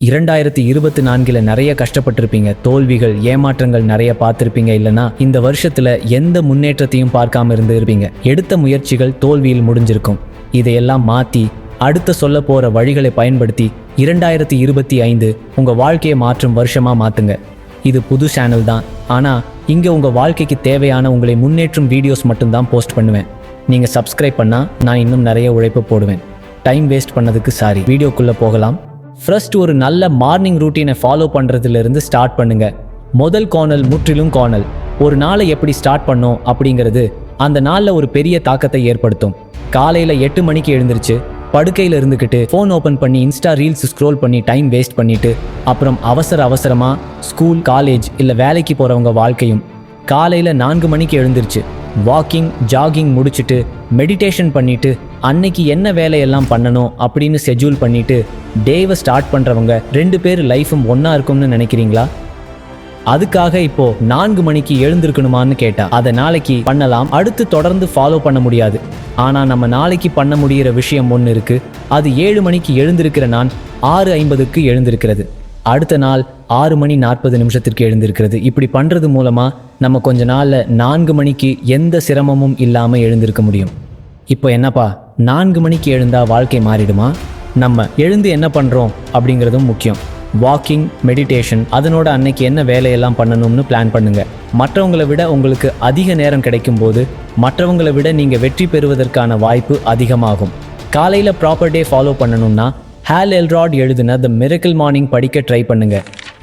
இரண்டாயிரத்தி இருபத்தி நான்கில் நிறைய கஷ்டப்பட்டிருப்பீங்க. தோல்விகள் ஏமாற்றங்கள் நிறைய பார்த்துருப்பீங்க. இல்லனா இந்த வருஷத்துல எந்த முன்னேற்றத்தையும் பார்க்காம இருந்து இருப்பீங்க எடுத்த முயற்சிகள் தோல்வியில் முடிஞ்சிருக்கும். இதையெல்லாம் மாத்தி அடுத்த சொல்ல போற வழிகளை பயன்படுத்தி இரண்டாயிரத்தி இருபத்தி ஐந்து உங்க வாழ்க்கையை மாற்றும் வருஷமா மாத்துங்க. இது புது சேனல் தான். ஆனா இங்க உங்க வாழ்க்கைக்கு தேவையான உங்களை முன்னேற்றும் வீடியோஸ் மட்டும்தான் போஸ்ட் பண்ணுவேன். நீங்க சப்ஸ்கிரைப் பண்ணா நான் இன்னும் நிறைய உழைப்பு போடுவேன். டைம் வேஸ்ட் பண்ணதுக்கு சாரி வீடியோக்குள்ள போகலாம். ஃபர்ஸ்ட் ஒரு நல்ல மார்னிங் ரூட்டீனை ஃபாலோ பண்ணுறதுலேருந்து ஸ்டார்ட் பண்ணுங்க. முதல் கோணல் முற்றிலும் கோணல் ஒரு நாளை எப்படி ஸ்டார்ட் பண்ணோம் அப்படிங்கிறது அந்த நாளில் ஒரு பெரிய தாக்கத்தை ஏற்படுத்தும். காலையில் எட்டு மணிக்கு எழுந்திருச்சு படுக்கையில் இருந்துக்கிட்டு ஃபோன் ஓப்பன் பண்ணி இன்ஸ்டா ரீல்ஸ் ஸ்க்ரோல் பண்ணி டைம் வேஸ்ட் பண்ணிட்டு அப்புறம் அவசர அவசரமாக ஸ்கூல் காலேஜ் இல்லை வேலைக்கு போகிறவங்க வாழ்க்கையும். காலையில் நான்கு மணிக்கு எழுந்திருச்சு வாக்கிங் ஜாகிங் முடிச்சுட்டு மெடிடேஷன் பண்ணிட்டு அன்னைக்கு என்ன வேலையெல்லாம் பண்ணணும் அப்படின்னு ஷெட்யூல் பண்ணிட்டு டேவை ஸ்டார்ட் பண்ணுறவங்க ரெண்டு பேர் லைஃபும் ஒன்றா இருக்கும்னு நினைக்கிறீங்களா? அதுக்காக இப்போ நான்கு மணிக்கு எழுந்திருக்கணுமான்னு கேட்டா அதை நாளைக்கு பண்ணலாம். அடுத்து தொடர்ந்து ஃபாலோ பண்ண முடியாது. ஆனா நம்ம நாளைக்கு பண்ண முடியிற விஷயம் ஒன்று இருக்கு. அது ஏழு மணிக்கு எழுந்திருக்கிற நான் ஆறு ஐம்பதுக்கு எழுந்திருக்கிறது. அடுத்த நாள் ஆறு மணி நாற்பது நிமிஷத்திற்கு எழுந்திருக்கிறது. இப்படி பண்ணுறது மூலமாக நம்ம கொஞ்ச நாளில் நான்கு மணிக்கு எந்த சிரமமும் இல்லாமல் எழுந்திருக்க முடியும். இப்போ என்னப்பா நான்கு மணிக்கு எழுந்தா வாழ்க்கை மாறிடுமா? நம்ம எழுந்து என்ன பண்ணுறோம் அப்படிங்கிறதும் முக்கியம். வாக்கிங் மெடிடேஷன் அதனோட அன்னைக்கு என்ன வேலையெல்லாம் பண்ணணும்னு பிளான் பண்ணுங்க. மற்றவங்களை விட உங்களுக்கு அதிக நேரம் கிடைக்கும் போது மற்றவங்களை விட நீங்கள் வெற்றி பெறுவதற்கான வாய்ப்பு அதிகமாகும். காலையில் ப்ராப்பர் டே ஃபாலோ பண்ணணும்னா ஹேல் எல்ராட் எழுதின த மிரக்கல் மார்னிங் படிக்க ட்ரை பண்ணுங்க.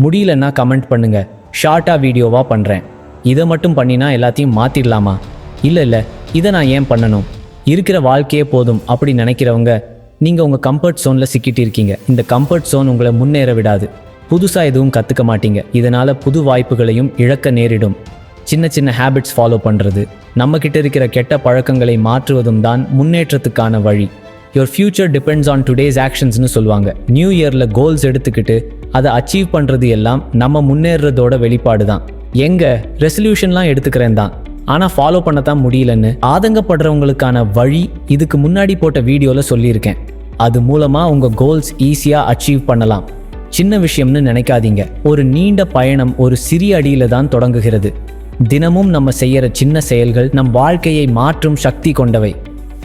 முடியலன்னா கமெண்ட் பண்ணுங்க. ஷார்ட்டாக வீடியோவாக பண்ணுறேன் இதை மட்டும் பண்ணினா எல்லாத்தையும் மாற்றிடலாமா இல்லை இல்லை. இதை நான் ஏன் பண்ணணும்? இருக்கிற வாழ்க்கையே போதும் அப்படி நினைக்கிறவங்க நீங்கள் உங்கள் கம்ஃபர்ட் ஜோன்ல சிக்கிட்டு இருக்கீங்க. இந்த கம்ஃபர்ட் ஜோன் உங்களை முன்னேற விடாது. புதுசாக எதுவும் கற்றுக்க மாட்டீங்க. இதனால் புது வாய்ப்புகளையும் இழக்க நேரிடும். சின்ன சின்ன ஹேபிட்ஸ் ஃபாலோ பண்ணுறது நம்மக்கிட்ட இருக்கிற கெட்ட பழக்கங்களை மாற்றுவதும் தான் முன்னேற்றத்துக்கான வழி. Your future depends on today's ஆக்ஷன்ஸ்னு சொல்லுவாங்க. நியூ இயரில் கோல்ஸ் எடுத்துக்கிட்டு அதை அச்சீவ் பண்ணுறது எல்லாம் நம்ம முன்னேறதோட வெளிப்பாடு தான். எங்கே? ரெசல்யூஷன்லாம் எடுத்துக்கிறேன் தான். ஆனால் ஃபாலோ பண்ணத்தான் முடியலன்னு ஆதங்கப்படுறவங்களுக்கான வழி இதுக்கு முன்னாடி போட்ட வீடியோவில் சொல்லியிருக்கேன். அது மூலமாக உங்கள் கோல்ஸ் ஈஸியாக அச்சீவ் பண்ணலாம். சின்ன விஷயம்னு நினைக்காதீங்க. ஒரு நீண்ட பயணம் ஒரு சிறிய அடியில் தான் தொடங்குகிறது. தினமும் நம்ம செய்யற சின்ன செயல்கள் நம் வாழ்க்கையை மாற்றும் சக்தி கொண்டவை.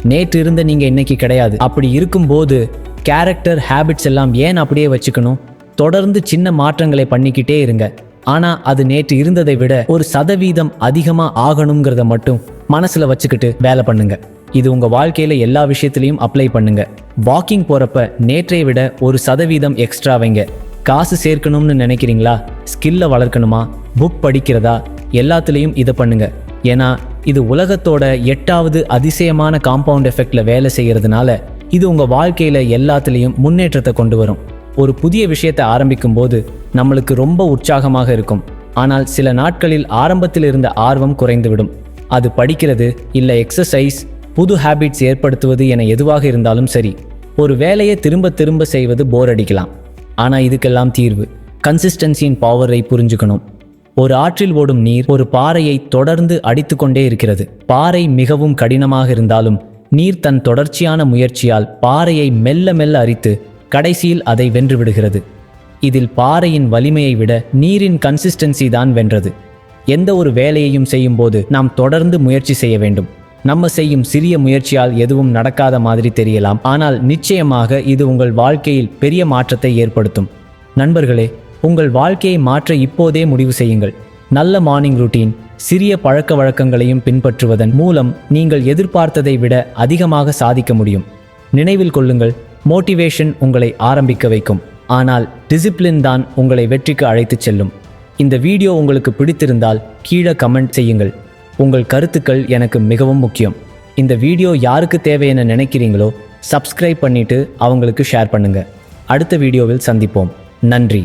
நேற்று இருந்த நீங்க இன்னைக்கு கிடையாது. அப்படி இருக்கும்போது கேரக்டர் ஹேபிட்ஸ் எல்லாம் ஏன் அப்படியே வச்சுக்கணும்? தொடர்ந்து சின்ன மாற்றங்களை பண்ணிக்கிட்டே இருங்க. ஆனா அது நேற்று இருந்ததை விட ஒரு சதவீதம் அதிகமா ஆகணுங்கிறத மட்டும் மனசுல வச்சுக்கிட்டு வேலை பண்ணுங்க. இது உங்க வாழ்க்கையில எல்லா விஷயத்திலையும் அப்ளை பண்ணுங்க. வாக்கிங் போறப்ப நேற்றை விட ஒரு சதவீதம் எக்ஸ்ட்ரா வைங்க. காசு சேர்க்கணும்னு நினைக்கிறீங்களா? ஸ்கில்ல வளர்க்கணுமா? புக் படிக்கிறதா? எல்லாத்துலேயும் இதை பண்ணுங்க. ஏன்னா இது உலகத்தோட எட்டாவது அதிசயமான காம்பவுண்ட் எஃபெக்ட்ல வேலை செய்யறதுனால இது உங்க வாழ்க்கையில எல்லாத்துலேயும் முன்னேற்றத்தை கொண்டு வரும். ஒரு புதிய விஷயத்தை ஆரம்பிக்கும் போது நம்மளுக்கு ரொம்ப உற்சாகமாக இருக்கும். ஆனால் சில நாட்களில் ஆரம்பத்தில் இருந்த ஆர்வம் குறைந்துவிடும். அது படிக்கிறது இல்லை எக்ஸசைஸ் புது ஹேபிட்ஸ் ஏற்படுத்துவது என எதுவாக இருந்தாலும் சரி. ஒரு வேலையை திரும்ப திரும்ப செய்வது போர் அடிக்கலாம். ஆனால் இதுக்கெல்லாம் தீர்வு. கன்சிஸ்டன்சியின் பவரை புரிஞ்சுக்கணும். ஒரு ஆற்றில் ஓடும் நீர் ஒரு பாறையை தொடர்ந்து அடித்துக்கொண்டே இருக்கிறது. பாறை மிகவும் கடினமாக இருந்தாலும் நீர் தன் தொடர்ச்சியான முயற்சியால் பாறையை மெல்ல மெல்ல அரித்து கடைசியில் அதை வென்று விடுகிறது. இதில் பாறையின் வலிமையை விட நீரின் கன்சிஸ்டன்சி தான் வென்றது. எந்த ஒரு வேலையையும் செய்யும்போது நாம் தொடர்ந்து முயற்சி செய்ய வேண்டும். நம்ம செய்யும் சிறிய முயற்சியால் எதுவும் நடக்காத மாதிரி தெரியலாம். ஆனால் நிச்சயமாக இது உங்கள் வாழ்க்கையில் பெரிய மாற்றத்தை ஏற்படுத்தும். நண்பர்களே உங்கள் வாழ்க்கையை மாற்ற இப்போதே முடிவு செய்யுங்கள். நல்ல மார்னிங் ரூட்டீன் சிறிய பழக்க வழக்கங்களையும் பின்பற்றுவதன் மூலம் நீங்கள் எதிர்பார்த்ததை விட அதிகமாக சாதிக்க முடியும். நினைவில் கொள்ளுங்கள் மோட்டிவேஷன் உங்களை ஆரம்பிக்க வைக்கும். ஆனால் டிசிப்ளின் தான் உங்களை வெற்றிக்கு அழைத்துச் செல்லும். இந்த வீடியோ உங்களுக்கு பிடித்திருந்தால் கீழே கமெண்ட் செய்யுங்கள். உங்கள் கருத்துக்கள் எனக்கு மிகவும் முக்கியம். இந்த வீடியோ யாருக்கு தேவை என நினைக்கிறீங்களோ சப்ஸ்கிரைப் பண்ணிட்டு அவங்களுக்கு ஷேர் பண்ணுங்க. அடுத்த வீடியோவில் சந்திப்போம். நன்றி.